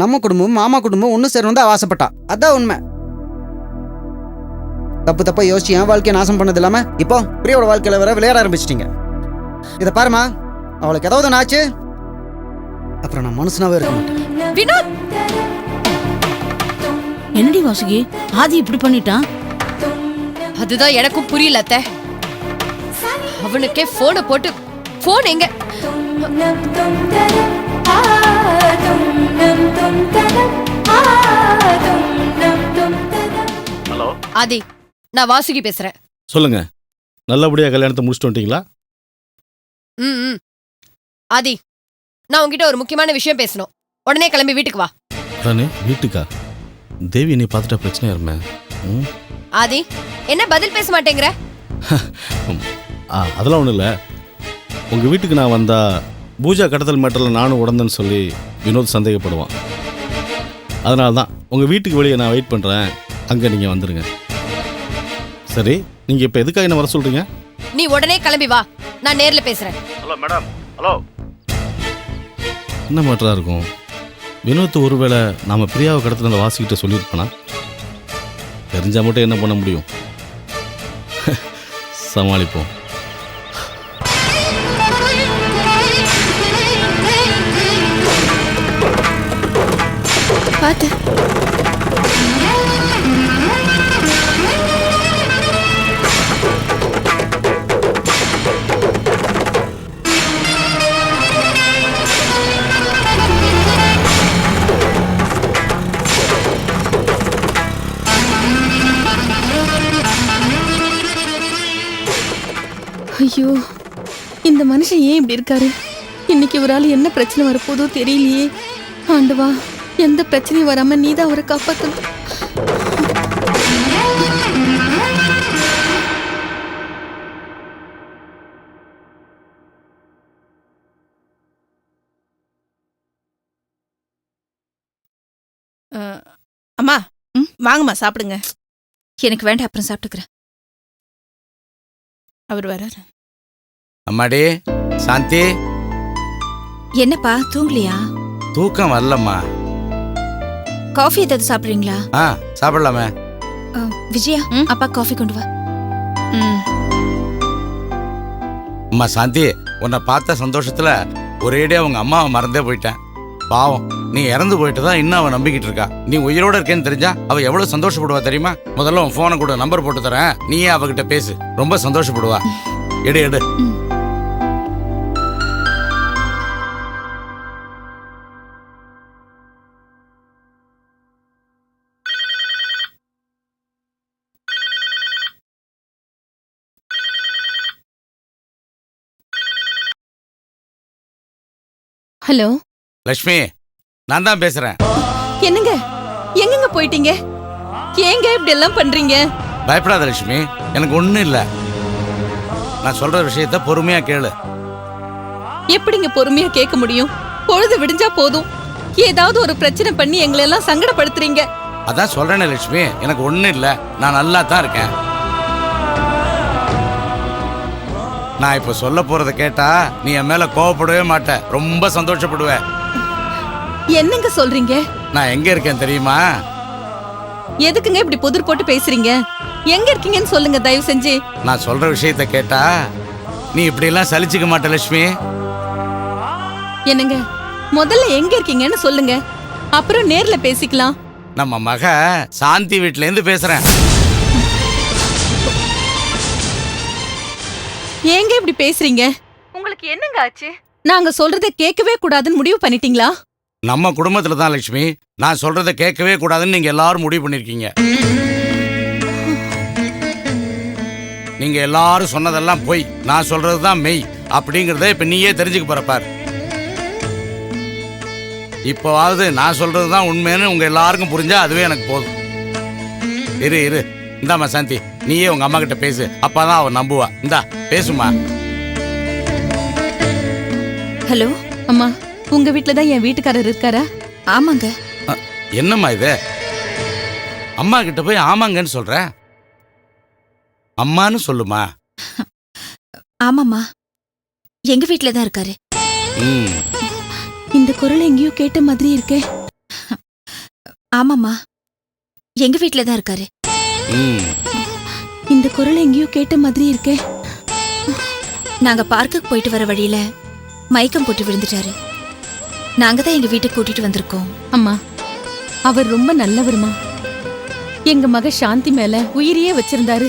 நம்ம குடும்பம் மாமா குடும்பம் ஒன்று சேரணும் தான் ஆசைப்பட்டா. அதான் உண்மை. தப்பு தப்பா யோசிச்சு என் வாழ்க்கையை நாசம் பண்ணது இல்லாம இப்போ பிரியோட வாழ்க்கையில வேற விளையாட ஆரம்பிச்சிட்டீங்க. இதை பாருமா அவளுக்கு ஏதாவது ஒன்று ஆச்சு? அப்புறம் நான் மனுஷனாவே இருக்க மாட்டேன். என்னடி வாசுகி ஆதி இப்படி பண்ணிட்டான்? அதுதான் எனக்கும் புரியல அத்தை. அவனுக்கே போனை போட்டு போன் எங்க? ஹலோ. ஆதி நான் வாசுகி பேசுறேன். சொல்லுங்க. நல்லபடியா கல்யாணத்தை முடிச்சுட்டு வந்துட்டீங்களா? ம் ம். ஆதி நான் உன்கிட்ட ஒரு முக்கியமான விஷயம் பேசணும். உடனே கிளம்பி வீட்டுக்கு வா. தானே வீட்டுக்கா? தேவி நீ பார்த்துட்டா பிரச்சனையா இருமே? ம்? ஆதி என்ன பதில் பேச மாட்டேங்கிற. ஆ அதெல்லாம் ஒன்றும் இல்லை. உங்கள் வீட்டுக்கு நான் வந்தா பூஜா கடத்தல் மேட்டரில் நானும் உடந்தேன்னு சொல்லி வினோத் சந்தேகப்படுவான். அதனால தான் உங்கள் வீட்டுக்கு வெளியே நான் வெயிட் பண்ணுறேன் அங்கே நீங்கள் வந்துடுங்க சரி நீங்கள் இப்போ எதுக்காக என்ன வர சொல்கிறீங்க நீ உடனே கிளம்பி வா. நான் நேர்ல பேசுறேன். Hello madam. ஹலோ. என்ன மேட்டராக இருக்கும்? வினோத் ஒருவேளை நாம் பிரியாவை கடத்தின அந்த வாசிக்கிட்ட சொல்லியிருப்பானா? தெரிஞ்சா மட்டும் என்ன பண்ண முடியும்? சமாளிப்போம். பார்த்து ஐயோ இந்த மனுஷன் ஏன் இப்படி இருக்காரு? இன்னைக்கு ஒரு ஆள் என்ன பிரச்சனை வரப்போதோ தெரியலையே. ஆண்டவா எந்த பிரச்சனையும் வராம நீதான் அவரை காப்பாத்தணும். அம்மா ம்? வாங்கம்மா சாப்பிடுங்க. எனக்கு வேண்டாம் அப்புறம் சாப்பிட்டுக்கிறேன். அவர் வராரு. அம்மாடி சாந்தி. என்னப்பா தூங்கலையா? தூக்கம் வரலம்மா. காஃபி ஏதாவது சாப்பிடுறீங்களா? ஆ சாப்பிடலாமே. விஜயா ம்? அப்பா காஃபி கொண்டு வா. ம். அம்மா சாந்தி உன்னை பார்த்த சந்தோஷத்துல ஒரேடியா உங்க அம்மாவை மறந்தே போயிட்டேன். பாவம் நீ இறந்து போயிட்டு தான் இன்னும் அவன் நம்பிக்கிட்டு இருக்கா. நீ உயிரோட இருக்கேன்னு தெரிஞ்சா அவ எவ்வளவு சந்தோஷப்படுவா தெரியுமா? முதல்ல உன் போனை கூட நம்பர் போட்டு தரேன். நீயே அவகிட்ட பேசு. ரொம்ப சந்தோஷப்படுவா. எடு எடு. ஹலோ? லக்ஷ்மி நான் தான் பேசுறேன். என்னங்க? எங்கங்க போயிட்டீங்க? ஏங்க இப்படி எல்லாம் பண்றீங்க? பயப்படாத லட்சுமி எனக்கு ஒன்றும் இல்லை. நான் சொல்ற விஷயத்த பொறுமையா கேளு. எப்படிங்க பொறுமையா கேட்க முடியும்? பொழுது விடிஞ்சா போதும். ஏதாவது ஒரு பிரச்சனை பண்ணி எங்களை எல்லாம் சங்கடப்படுத்துறீங்க. அதான் சொல்றேனே லட்சுமி எனக்கு ஒன்றும் இல்லை. நான் நல்லா தான் இருக்கேன். நான் இப்போ சொல்ல போறத கேட்டா நீ என் மேல கோவப்படவே மாட்ட. ரொம்ப சந்தோஷப்படுவ. என்னங்க சொல்றீங்க? நான் எங்க இருக்கேன் தெரியுமா? எதுக்குங்க இப்படி புதிர் போட்டு பேசுறீங்க? எங்க இருக்கீங்கன்னு சொல்லுங்க தயவு செஞ்சு. நான் சொல்ற விஷயத்த கேட்டா நீ இப்படி எல்லாம் சலிச்சுக்க மாட்ட லட்சுமி. என்னங்க? முதல்ல எங்க இருக்கீங்கன்னு சொல்லுங்க. அப்புறம் நேர்ல பேசிக்கலாம். நம்ம மக சாந்தி வீட்ல இருந்து பேசுறேன். ஏங்க இப்படி பேசுறீங்க? உங்களுக்கு என்னங்க ஆச்சு? நாங்க சொல்றத கேட்கவே கூடாதுன்னு முடிவு பண்ணிட்டீங்களா? நம்ம குடும்பத்துல தான் லட்சுமி. நான் சொல்றத கேட்கவே கூடாதுன்னு நீங்க எல்லாரும் முடிவு பண்ணிருக்கீங்க. நீங்க எல்லாரும் சொன்னதெல்லாம் பொய். நான் சொல்றது தான் மெய். அப்படிங்கறத இப்ப நீயே தெரிஞ்சுக்க போற பார். இப்போவாவது நான் சொல்றது தான் உண்மைன்னு உங்க எல்லாருக்கும் புரிஞ்சா அதுவே எனக்கு போதும். இரு இரு. இந்தாம்மா சாந்தி. நீயே உங்க அம்மா கிட்ட பேசு. அப்பதான் அவ நம்புவா. இந்தா பேசுமா ஹலோ அம்மா உங்க வீட்ல தான் என் வீட்டுக்காரர் இருக்காரா? ஆமாங்க. என்னம்மா இது? அம்மா கிட்ட போய் ஆமாங்கன்னு சொல்ற? அம்மான்னு சொல்லுமா? ஆமாம்மா. எங்க வீட்ல தான் இருக்காரு. ம். இந்த குரல் எங்கேயோ கேட்ட மாதிரி இருக்கே. ஆமாம்மா. எங்க வீட்ல தான் இருக்காரு. ம். இந்த குரல் எங்கேயோ கேட்ட மாதிரி இருக்கே. நாங்க பார்க்குக்கு போயிட்டு வர வழியில மயக்கம் போட்டு விழுந்துட்டாரு. நாங்க தான் எங்க வீட்டுக்கு கூட்டிட்டு வந்திருக்கோம். அம்மா அவர் ரொம்ப நல்லவருமா? எங்க மக சாந்தி மேல உயிரையே வச்சிருந்தாரு.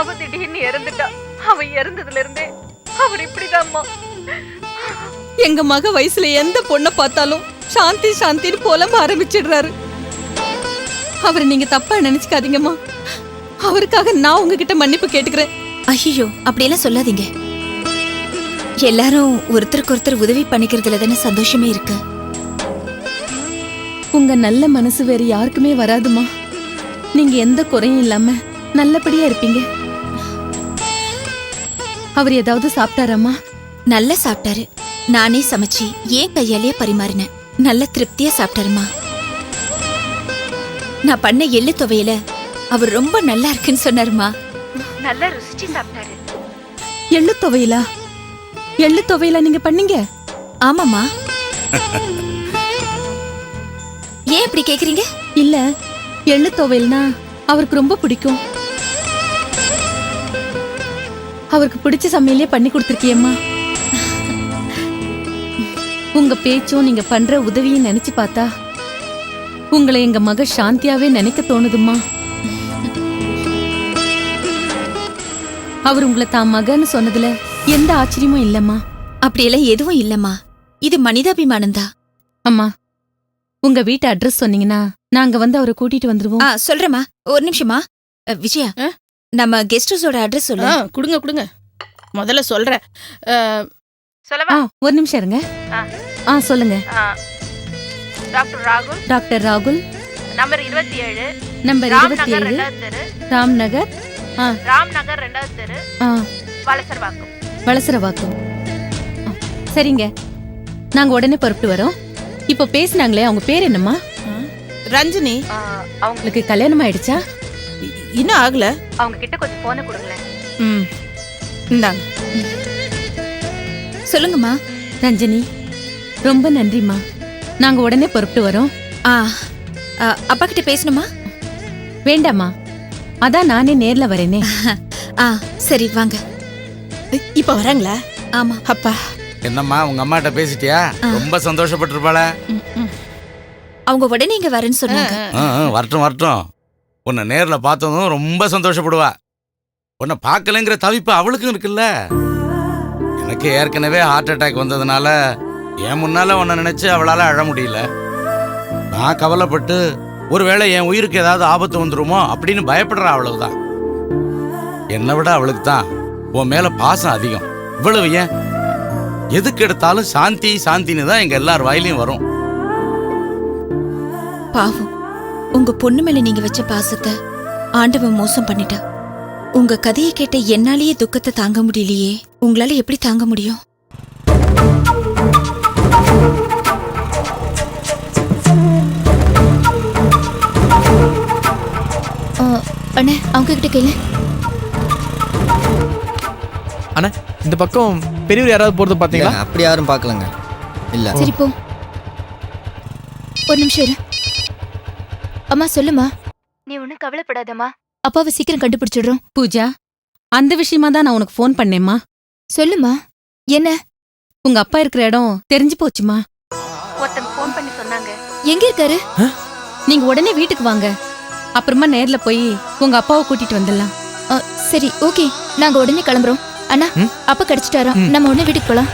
அவ திடீர்னு இறந்துட்டா. அவ இறந்ததுல இருந்தே அவர் இப்படிதாம்மா. எங்க மக வயசுல எந்த பொண்ணை பார்த்தாலும் சாந்தி சாந்தின்னு புலம்ப ஆரம்பிச்சிடுறாரு. அவரை நீங்க தப்பா நினைச்சுக்காதீங்கம்மா. அவருக்காக நான் உங்ககிட்ட மன்னிப்பு கேட்டுக்கிறேன். ஐயோ அப்படியெல்லாம் சொல்லாதீங்க. எல்லாரும் ஒருத்தருக்கு ஒருத்தர் உதவி பண்ணிக்கிறதுல தானே சந்தோஷமே இருக்கு. உங்க நல்ல மனசு வேற யாருக்குமே வராதுமா? நீங்க எந்த குறையும் இல்லாம நல்லபடியா இருப்பீங்க. அவர் ஏதாவது சாப்பிட்டாராமா நல்லா சாப்பிட்டாரு. நானே சமைச்சு ஏன் கையாலேயே பரிமாறினேன்? நல்ல திருப்தியா சாப்பிட்டாருமா? நான் பண்ண எள்ளு துவையில அவர் ரொம்ப நல்லா இருக்குன்னு சொன்னாருமா. நல்லா ருசிச்சு சாப்பிட்டாரு. எள்ளு துவையலா? எள்ளு துவையலா நீங்க பண்ணீங்க? ஆமாம்மா. ஏன் இப்படி கேக்குறீங்க? இல்ல எள்ளு துவையல்னா அவருக்கு ரொம்ப பிடிக்கும். அவருக்கு பிடிச்ச சமையலே பண்ணி கொடுத்துருக்கியம்மா. உங்க பேச்சும் நீங்க பண்ற உதவியும் நினைச்சு பார்த்தா உங்களை எங்க மக சாந்தியாவே நினைக்க தோணுதும்மா. அவர் உங்களை தான் மகன்னு சொன்னதுல எந்த ஆச்சரியமும் இல்லம்மா. அப்படியெல்லாம் எதுவும் இல்லம்மா. இது மனிதாபிமானம் தான் அம்மா உங்க வீட்டு அட்ரஸ் சொன்னீங்கன்னா நாங்க வந்து அவரை கூட்டிட்டு வந்துருவோம். ஆ சொல்றேம்மா. ஒரு நிமிஷமா அ, விஜயா ஆ? நம்ம கெஸ்ட் ஹவுஸோட அட்ரஸ் ஆ சொல்லு. கொடுங்க கொடுங்க. முதல்ல சொல்றேன். ஆ ஒரு நிமிஷம் இருங்க. ஆ. ஆ சொல்லுங்க. டாக்டர் ராகுல். டாக்டர் ராகுல். நம்பர் இருபத்தி ஏழு. நம்பர் இருபத்தி ஏழு. தெரு. ராம் நகர் ரெண்டாவது தெரு ஆ. வலசர்வாக்கம். வளசரவாக்கம் ஆ, சரிங்க. நாங்க உடனே புறப்பட்டு வரோம். இப்போ பேசுனாங்களே அவங்க பேர் என்னம்மா? ரஞ்சினி. அவங்களுக்கு கல்யாணம் ஆயிடுச்சா? இன்னும் ஆகல. அவங்க கிட்ட கொஞ்சம் போன கொடுங்களேன். ம். இந்தாங்க. சொல்லுங்கம்மா. ரஞ்சனி ரொம்ப நன்றிம்மா. நாங்க உடனே புறப்பட்டு வரோம். ஆ அப்பா கிட்ட பேசணுமா? வேண்டாம்மா. அதான் நானே நேர்ல வரேனே. ஆ சரி வாங்க. இப்ப வராங்களா? ஆமா. அப்பா. என்னம்மா உங்க அம்மாட்ட பேசிட்டியா. ரொம்ப சந்தோஷப்பட்டிருப்பாள. அவங்க உடனே இங்க வரேன்னு சொன்னாங்க. ஆ, ஆ, வரட்டும் வரட்டும். உன்னை நேர்ல பார்த்ததும் ரொம்ப சந்தோஷப்படுவா. உன்னை பார்க்கலங்கிற தவிப்பு அவளுக்கும் இருக்குல்ல. எனக்கு ஏற்கனவே ஹார்ட் அட்டாக் வந்ததுனால என் முன்னால உன்னை நினைச்சு அவளால அழ முடியல. நான் கவலைப்பட்டு ஒருவேளை என் உயிருக்கு ஏதாவது ஆபத்து வந்துருமோ அப்படின்னு பயப்படுறா அவ்வளவுதான். என்னை விட அவளுக்கு தான் உன் மேல பாசம் அதிகம். இவ்வளவு ஏன்? எதுக்கு எடுத்தாலும் சாந்தி சாந்தின்னு தான் எங்க எல்லார் வாயிலையும் வரும். பாவம். உங்க பொண்ணு மேல நீங்க வச்ச பாசத்தை ஆண்டவன் மோசம் பண்ணிட்டா உங்க கதையை கேட்ட என்னாலேயே துக்கத்தை தாங்க முடியலையே. உங்களால எப்படி தாங்க முடியும்? அண்ணே அவங்க கிட்ட கேளு. அண்ணா இந்த பக்கம் பெரியவர் யாராவது போறது பாத்தீங்களா? இல்லைங்க, அப்படி யாரும் பார்க்கலங்க. இல்ல. சரி போ. ஒரு நிமிஷம் இரு. அம்மா சொல்லுமா நீ ஒன்றும் கவலைப்படாதம்மா. அப்பாவை சீக்கிரம் கண்டுபிடிச்சிடுறோம். பூஜா அந்த விஷயமா தான் நான் உனக்கு ஃபோன் பண்ணேம்மா. சொல்லுமா என்ன? உங்க அப்பா இருக்கிற இடம் தெரிஞ்சு போச்சுமா ஒருத்தங்க ஃபோன் பண்ணி சொன்னாங்க. எங்க இருக்காரு? நீங்க உடனே வீட்டுக்கு வாங்க. அப்புறமா நேர்ல போய் உங்க அப்பாவை கூட்டிட்டு வந்துடலாம். அ, சரி ஓகே. நாங்க உடனே கிளம்புறோம். அண்ணா? அப்பா கிடைச்சிட்டாரா. நம்ம உடனே வீட்டுக்கு போலாம்.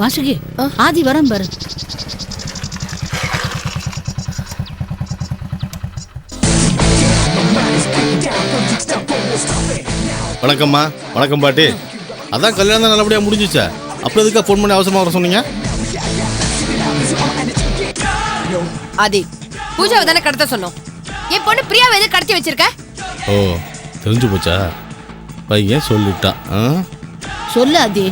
வாசுகி ஆதி வரம் பாரு. வணக்கம்மா. வணக்கம் பாட்டி. அதான் கல்யாணம் தான் நல்லபடியாக முடிஞ்சிச்சா. அப்புறம் எதுக்காக ஃபோன் பண்ணி அவசரமாக வர சொன்னீங்க? ஆதி பூஜாவை தானே கடத்த சொன்னோம். என் பொண்ணு பிரியாவை எது கடத்தி வச்சிருக்க? ஓ தெரிஞ்சு போச்சா? பையன் சொல்லிட்டான். ஆ? சொல்லு ஆதி.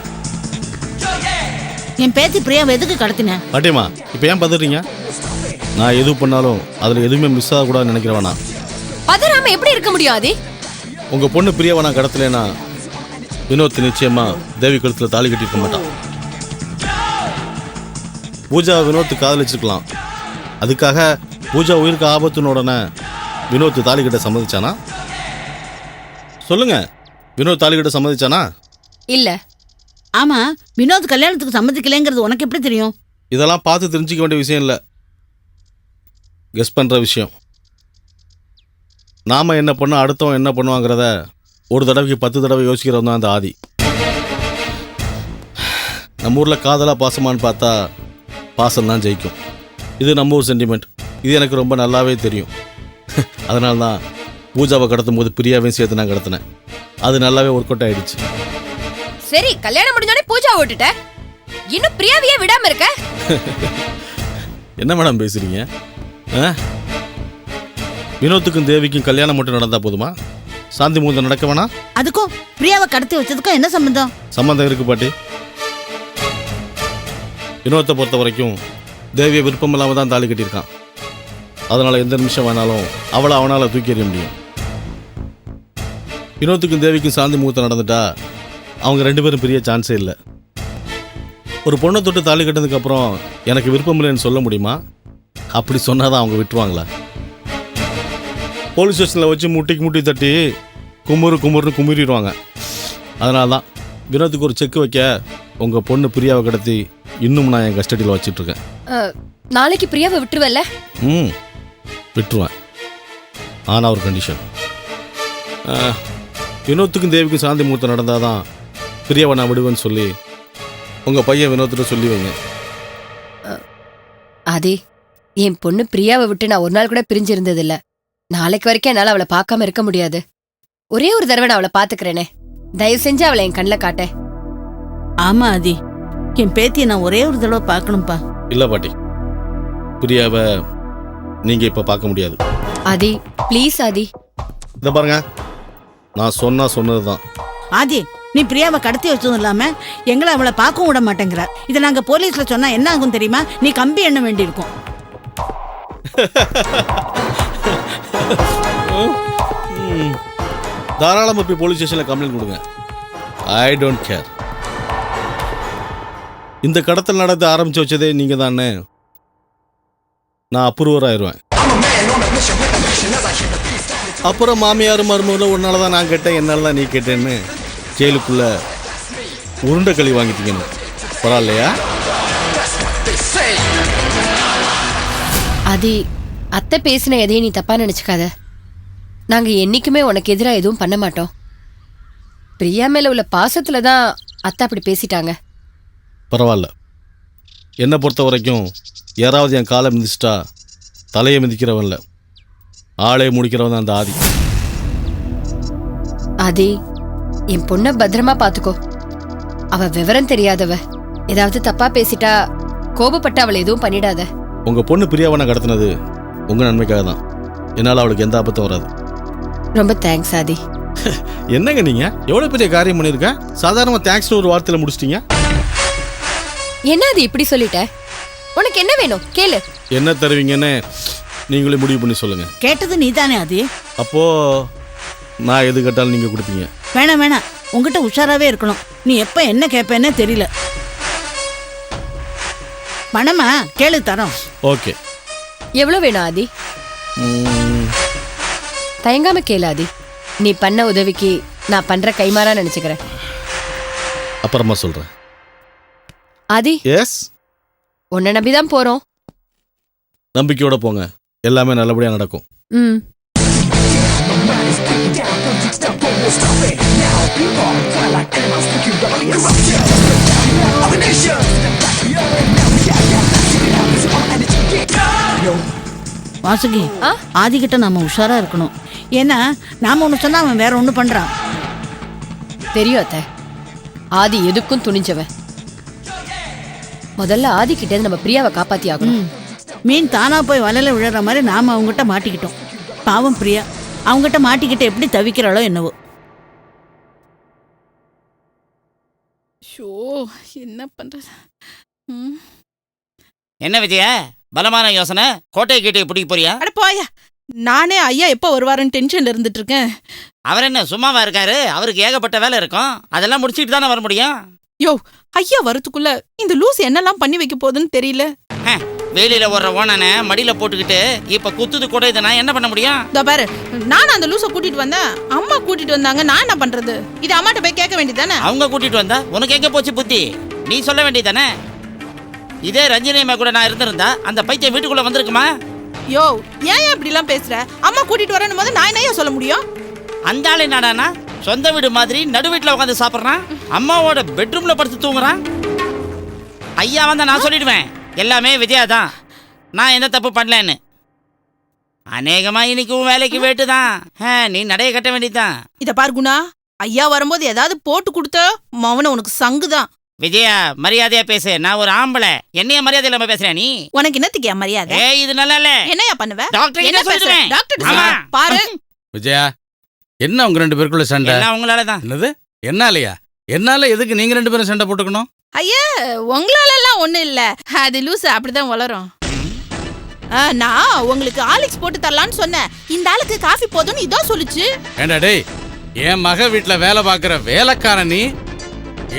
என் பேத்தி பிரியாவை எதுக்கு கடத்தின? பாட்டியம்மா இப்போ ஏன் பதறீங்க? நான் எது பண்ணாலும் அதில் எதுவுமே மிஸ் ஆகக்கூடாதுன்னு நினைக்கிறவனா? பதறாம எப்படி இருக்க முடியும் ஆதி? உங்கள் பொண்ணு பிரியாவை நான் கடத்தலைன்னா வினோத் நிச்சயமா தேவி கழுத்தில் தாலி கட்டியிருக்க மாட்டான் பூஜா வினோத்து காதலிச்சிருக்கலாம். அதுக்காக பூஜா உயிருக்கு ஆபத்துன உடனே வினோத் தாலி கட்ட சம்மதிச்சானா? சொல்லுங்க வினோத் தாலி கட்ட சம்மதிச்சானா? இல்ல. ஆமா வினோத் கல்யாணத்துக்கு சம்மதிக்கலைங்கிறது உனக்கு எப்படி தெரியும்? இதெல்லாம் பார்த்து தெரிஞ்சுக்க வேண்டிய விஷயம் இல்லை. கெஸ் பண்ணுற விஷயம். நாம் என்ன பண்ணோம் அடுத்தவன் என்ன பண்ணுவாங்கிறத ஒரு தடவைக்கு பத்து தடவை யோசிக்கிறவன் தான் அந்த ஆதி. நம்ம ஊரில் காதலா பாசமான்னு பார்த்தா பாசம் தான் ஜெயிக்கும். இது நம்ம ஊர் சென்டிமெண்ட் இது எனக்கு ரொம்ப நல்லாவே தெரியும். அதனால தான் பூஜாவை கடத்தும் போது பிரியாவையும் சேர்த்து நான் கடத்தினேன். அது நல்லாவே ஒர்க் அவுட் ஆயிடுச்சு. சரி கல்யாணம் முடிஞ்சோடனே பூஜா விட்டுட்ட. இன்னும் பிரியாவையே விடாம இருக்க? என்ன மேடம் பேசுறீங்க? ஆ? வினோத்துக்கும் தேவிக்கும் கல்யாணம் மட்டும் நடந்தா போதுமா? சாந்தி முகூர்த்தம் நடக்க வேணாம் அதுக்கும் பிரியாவை கடத்தி வச்சதுக்கும் என்ன சம்பந்தம்? சம்மந்தம் இருக்கு பாட்டி. வினோத்தை பொறுத்த வரைக்கும் தேவியை விருப்பம் இல்லாமல் தான் தாலி கட்டியிருக்கான். அதனால் எந்த நிமிஷம் வேணாலும் அவளை அவனால் தூக்கி எறிய முடியும். வினோத்துக்கும் தேவிக்கும் சாந்தி முகூர்த்தம் நடந்துட்டா அவங்க ரெண்டு பேரும் பெரிய சான்ஸே இல்லை. ஒரு பொண்ணை தொட்டு தாலி கட்டினதுக்கு அப்புறம் எனக்கு விருப்பம் இல்லைன்னு சொல்ல முடியுமா? அப்படி சொன்னாதான் அவங்க விட்டுருவாங்களா? போலீஸ் ஸ்டேஷனில் வச்சு முட்டிக்கு முட்டி தட்டி குமுறு குமுறுன்னு குமுறிடுவாங்க. அதனால தான் வினோத்துக்கு ஒரு செக் வைக்க உங்கள் பொண்ணு பிரியாவை கடத்தி இன்னும் நான் என் கஸ்டடியில் வச்சிட்ருக்கேன். அஹ், நாளைக்கு பிரியாவை விட்டுருவல்ல ம் விட்டுருவேன். ஆனால் ஒரு கண்டிஷன் வினோத்துக்கும் தேவிக்கும் சாந்தி முகூர்த்தம் நடந்தால் தான் பிரியாவை நான் விடுவேன்னு சொல்லி உங்கள் பையன் வினோத்திட்ட சொல்லி வைங்க. ஆதி என் பொண்ணு பிரியாவை விட்டு நான் ஒரு நாள் கூட பிரிஞ்சிருந்தது இல்ல நாளைக்கு வரைக்கும் என்னால அவளை பார்க்காம இருக்க முடியாது. ஒரே ஒரு தடவை நான் அவளை பாத்துக்கிறேனே தயவு செஞ்சு அவளை என் கண்ணில் காட்ட. ஆமா ஆதி. என் பேத்தியை நான் ஒரே ஒரு தடவை பார்க்கணும்ப்பா இல்லை பாட்டி. பிரியாவை நீங்கள் இப்போ பார்க்க முடியாது. ஆதி ப்ளீஸ் ஆதி. இதை பாருங்க. நான் சொன்னால் சொன்னது தான் ஆதி நீ பிரியாவை கடத்தி வச்சதும் இல்லாம எங்களை அவளை பார்க்கவும் விட மாட்டேங்கிற இதை நாங்க போலீஸ்ல சொன்னா என்ன ஆகும் தெரியுமா? நீ கம்பி எண்ண வேண்டியிருக்கும். தாராளமாக போய் போலீஸ் ஸ்டேஷனில் கம்ப்ளைண்ட் கொடுங்க. ஐ டோன்ட் கேர் இந்த கடத்தல் நடத்த ஆரம்பிச்சு வச்சதே நீங்கள் தானே நான் அப்ரூவர் ஆயிடுவேன் அப்புறம் மாமியார் மருமகளும் உன்னால தான் நான் கேட்டேன். என்னால் தான் நீ கேட்டேன்னு ஜெயிலுக்குள்ள உருண்டை களி வாங்கிட்டீங்கன்னு. பரவாயில்லையா? அது அத்தை பேசின எதையும் நீ தப்பா நினைச்சுக்காத. நாங்க என்னைக்குமே உனக்கு எதிரா எதுவும் பண்ண மாட்டோம். பிரியா மேல உள்ள பாசத்துல தான் அத்தை அப்படி பேசிட்டாங்க. பரவாயில்ல. என்னை பொறுத்த வரைக்கும் யாராவது என் காலை மிதிச்சிட்டா தலையை மிதிக்கிறவன் இல்லை. ஆளே முடிக்கிறவன் அந்த ஆதி. ஆதி என் பொண்ண பத்திரமா பாத்துக்கோ. அவ விவரம் தெரியாதவ. ஏதாவது தப்பா பேசிட்டா கோபப்பட்டு அவளை எதுவும் பண்ணிடாத. உங்கள் பொண்ணு பிரியாவனை கடத்தினது உங்கள் நன்மைக்காக தான். என்னால் அவளுக்கு எந்த ஆபத்தும் வராது. ரொம்ப தேங்க்ஸ் ஆதி. என்னங்க நீங்கள் எவ்வளோ பெரிய காரியம் பண்ணியிருக்கேன் சாதாரணமாக தேங்க்ஸ்னு ஒரு வார்த்தையில் முடிச்சிட்டீங்க? என்ன அது இப்படி சொல்லிட்ட? உனக்கு என்ன வேணும்? கேளு. என்ன தருவீங்கன்னு நீங்களே முடிவு பண்ணி சொல்லுங்கள் கேட்டது நீதானே ஆதி? அப்போது நான் எது கேட்டாலும் நீங்கள் கொடுப்பீங்க. வேணாம் வேணாம் உங்ககிட்ட உஷாராவே இருக்கணும். நீ எப்ப என்ன கேட்பேன்னே தெரியல. பணமா கேளு தரோம். ஓகே. எவ்வளவு வேணும் ஆதி? தயங்காம கேளு ஆதி. நீ பண்ண உதவிக்கு நான் பண்ற கைமாறா நினைச்சுக்கிறேன். அப்புறமா சொல்கிறேன் ஆதி? எஸ் உன்னை நம்பிதான் போறோம். நம்பிக்கையோட போங்க. எல்லாமே நல்லபடியாக நடக்கும். ம். வாசுகி ஆ? ஆதிக்கிட்ட நாம உஷாரா இருக்கணும். ஏன்னா நாம ஒண்ணு சொன்னா அவன் வேற ஒண்ணு பண்றான். தெரியும் அத்தை. ஆதி எதுக்கும் துணிஞ்சவன். முதல்ல ஆதி கிட்ட இருந்து நம்ம பிரியாவை காப்பாத்தி ஆகணும். மீன் தானா போய் வலையில விழுற மாதிரி நாம அவங்ககிட்ட மாட்டிக்கிட்டோம். பாவம் பிரியா. அவங்ககிட்ட மாட்டிக்கிட்டு எப்படி தவிக்கிறாளோ என்னவோ. ஷோ என்ன பண்றது. என்ன விஜய? பலமான யோசனை. கோட்டை கேட்டை பிடிக்க போறியா? அட போயா நானே ஐயா எப்போ வருவாருன்னு டென்ஷன்ல இருந்துட்டு இருக்கேன் அவர் என்ன சும்மாவா இருக்காரு? அவருக்கு ஏகப்பட்ட வேலை இருக்கும். அதெல்லாம் முடிச்சிட்டு தானே வர முடியும்? ஐயா வரதுக்குள்ள இந்த லூஸ் என்னெல்லாம் பண்ணி வைக்க போகுதுன்னு தெரியல. வேலியில ஓடுற ஓனனை மடியில போட்டுக்கிட்டு இப்ப குத்துது கூட இதை நான் என்ன பண்ண முடியும்? இதோ பாரு நானும் அந்த லூஸை கூட்டிட்டு வந்தேன். அம்மா கூட்டிட்டு வந்தாங்க நான் என்ன பண்றது? இது அம்மாட்ட போய் கேட்க வேண்டியதானே அவங்க கூட்டிட்டு வந்தா உனக்கு எங்க போச்சு புத்தி? நீ சொல்ல வேண்டியதானே இதே ரஞ்சினி அம்மா கூட நான் இருந்திருந்தா அந்த பைத்தியம் வீட்டுக்குள்ள வந்திருக்குமா? யோ ஏன் இப்படிலாம் பேசுற? அம்மா கூட்டிட்டு வரணும் போது நான் என்னையா சொல்ல முடியும்? அந்த ஆளு என்னடானா சொந்த வீடு மாதிரி நடு வீட்டுல உட்காந்து சாப்பிட்றான் அம்மாவோட பெட்ரூம்ல படுத்து தூங்குறான். ஐயா வந்தா நான் சொல்லிடுவேன். எல்லாமே விஜயா தான் நான் எந்த தப்பு பண்ணலன்னு. அநேகமா இன்னைக்கு உன் வேலைக்கு வேட்டு தான் நீ நடைய கட்ட வேண்டியதுதான். இத பாரு குணா ஐயா வரும்போது ஏதாவது போட்டு கொடுத்த மவன உனக்கு சங்குதான். விஜயா மரியாதையா பேசு. நான் ஒரு ஆம்பளை. என்னைய மரியாதை இல்லாம பேசுறேன் நீ? உனக்கு என்னத்துக்கு என் மரியாதை? ஏய் இது நல்லா இல்ல. என்னையா பண்ணுவ? டாக்டர் என்ன பேசுற? சொல்லுவேன் டாக்டர். பாரு. விஜயா என்ன உங்க ரெண்டு பேருக்குள்ள சண்டை? எல்லாம் உங்களால தான். என்னது? என்னாலயா? என்னால எதுக்கு நீங்க ரெண்டு பேரும் சண்டை போட்டுக்கணும்? உங்களால எல்லாம் ஒண்ணு இல்ல. அது லூஸ் அப்படிதான் வளரும். ஆ, நான் உங்களுக்கு ஆலிக்ஸ் போட்டு தரலான்னு சொன்னேன். இந்த ஆளுக்கு காஃபி போதும்னு இதோ சொல்லுச்சு. ஏண்டா டேய் என் மக வீட்ல வேலை பார்க்குற வேலைக்காரன் நீ?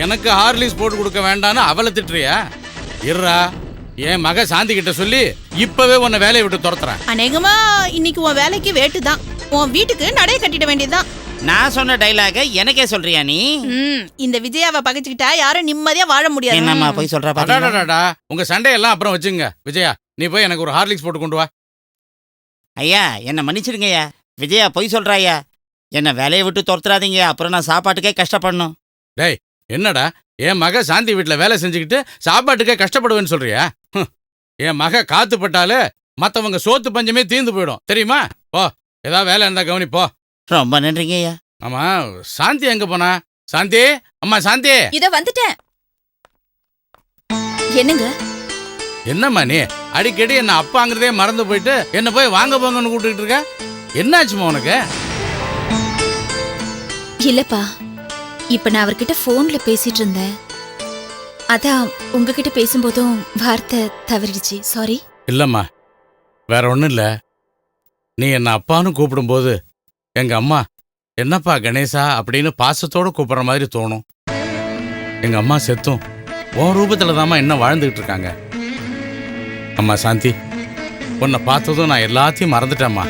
எனக்கு ஹார்லிக்ஸ் போட்டு கொடுக்க வேண்டான்னு அவளை திட்டுறியா? இருறா என் மக சாந்தி கிட்ட சொல்லி இப்பவே உன்னை வேலையை விட்டு துரத்துறேன். அநேகமா இன்னைக்கு உன் வேலைக்கு வேட்டு தான். உன் வீட்டுக்கு நடைய கட்டிட வேண்டியதுதான். நான் சொன்ன டைலாக எனக்கே சொல்றியா நீ? ம், இந்த விஜயாவை பகைச்சுக்கிட்டா யாரும் நிம்மதியா வாழ முடியாது. என்னம்மா போய் சொல்ற பாத்தீங்களா? அடாடாடா உங்க சண்டையெல்லாம் அப்புறம் வச்சுங்க. விஜயா நீ போய் எனக்கு ஒரு ஹார்லிக்ஸ் போட்டு கொண்டு வா. ஐயா என்ன மன்னிச்சிடுங்கய்யா. விஜயா பொய் சொல்றாயா என்ன வேலையை விட்டு துரத்துறாதீங்க. அப்புறம் நான் சாப்பாட்டுக்கே கஷ்டப்படணும். என்னடா என் மக சாந்தி வீட்ல வேலை செஞ்சுக்கிட்டு சாப்பாட்டுக்கே கஷ்டப்படுவேன்னு சொல்றியா. என் மக காத்து பட்டாலே மத்தவங்க சோத்து பஞ்சமே தீர்ந்து போயிடும். தெரியுமா? போ ஏதாவது வேலை இருந்தா கவனி போ. ரொம்ப நன்றிங்க ஐயா. ஆமா சாந்தி எங்க போனா? சாந்தி அம்மா சாந்தி. இத வந்துட்டேன். என்னங்க? என்னம்மா நீ? அடிக்கடி என்ன அப்பாங்கிறதே மறந்து போயிட்டு என்ன போய் வாங்க போங்கன்னு கூப்பிட்டுட்டு இருக்க? என்னாச்சுமா உனக்கு? இல்லப்பா. இப்ப நான் அவர்கிட்ட போன்ல பேசிட்டு இருந்தேன். அதான் உங்ககிட்ட பேசும்போதும் வார்த்தை தவறிடுச்சு. சாரி இல்லம்மா வேற ஒன்றும் இல்லை. நீ என்ன அப்பான்னு கூப்பிடும்போது எங்க அம்மா என்னப்பா கணேசா? அப்படின்னு பாசத்தோட கூப்பிடுற மாதிரி தோணும். எங்க அம்மா செத்தும் உன் ரூபத்துல தாம்மா இன்னும் வாழ்ந்துகிட்டு இருக்காங்க. அம்மா சாந்தி உன்னை பார்த்ததும் நான் எல்லாத்தையும் மறந்துட்டேம்மா.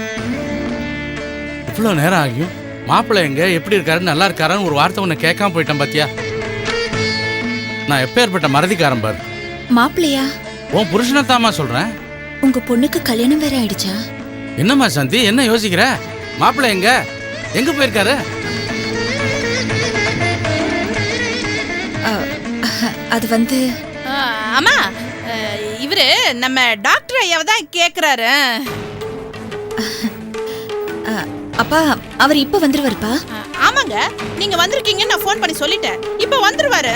இவ்வளோ நேரம் ஆகியும் மாப்பிள்ளை எங்க? எப்படி இருக்காரு? நல்லா இருக்காரான்னு ஒரு வார்த்தை உன்னை கேட்காம போயிட்டேன் பாத்தியா? நான் எப்பேற்பட்ட மறதிக்காரன் பாரு. மாப்பிள்ளையா? உன் புருஷனைத்தாம்மா சொல்றேன். உங்க பொண்ணுக்கு கல்யாணம் வேற ஆயிடுச்சா? என்னம்மா சாந்தி? என்ன யோசிக்கிற? மாப்பிள்ளை எங்க? எங்க போயிருக்காரு? அது வந்து ஆ, அம்மா இவரு நம்ம டாக்டர் ஐயாவை தான் கேக்குறாரு. அப்பா அவர் இப்ப வந்துருவாருப்பா? ஆமாங்க. நீங்க வந்திருக்கீங்கன்னு நான் ஃபோன் பண்ணி சொல்லிட்டேன். இப்போ வந்துருவாரு.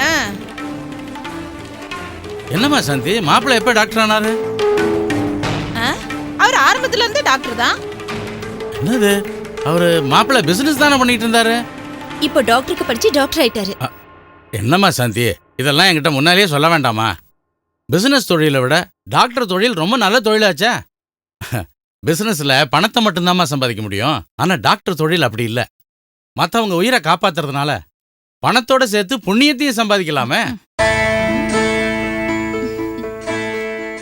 என்னம்மா சாந்தி? மாப்பிள்ளை எப்ப டாக்டர் ஆனாரு? ஆ? அவர் ஆரம்பத்துல இருந்தே டாக்டர் தான். என்னது? அவரு மாப்பிள்ளை பிசினஸ் தானே பண்ணிட்டு இருந்தாரு? இப்போ டாக்டருக்கு படிச்சு டாக்டர் ஆயிட்டாரு. என்னம்மா சாந்தி? இதெல்லாம் என்கிட்ட முன்னாலேயே சொல்ல வேண்டாமா? பிசினஸ் தொழிலை விட டாக்டர் தொழில் ரொம்ப நல்ல தொழிலாச்சே. பிசினஸ்ல பணத்தை மட்டும்தாம்மா சம்பாதிக்க முடியும். ஆனா டாக்டர் தொழில் அப்படி இல்ல. மத்தவங்க உயிரை காப்பாத்துறதுனால பணத்தோட சேர்த்து புண்ணியத்தையும் சம்பாதிக்கலாமே.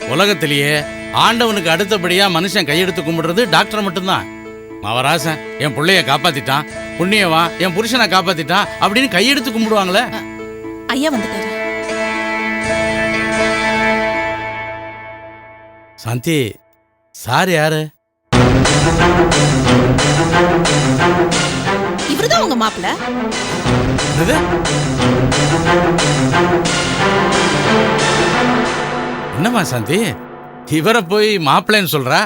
உலகத்திலேயே ஆண்டவனுக்கு அடுத்தபடியா மனுஷன் கையெடுத்து கும்பிடுறது டாக்டர் மட்டும்தான். மவராசன் என் பிள்ளைய காப்பாத்திட்டான் புண்ணியவா என் புருஷனை காப்பாத்திட்டான் அப்படின்னு கையெடுத்து கும்பிடுவாங்களே. ஐயா வந்துட்டாரு. சாந்தி சார் யாரு? இவருதான் உங்க மாப்பிள்ள என்னது? என்னம்மா சாந்தி? இவரை போய் மாப்பிள்ளைன்னு சொல்றா?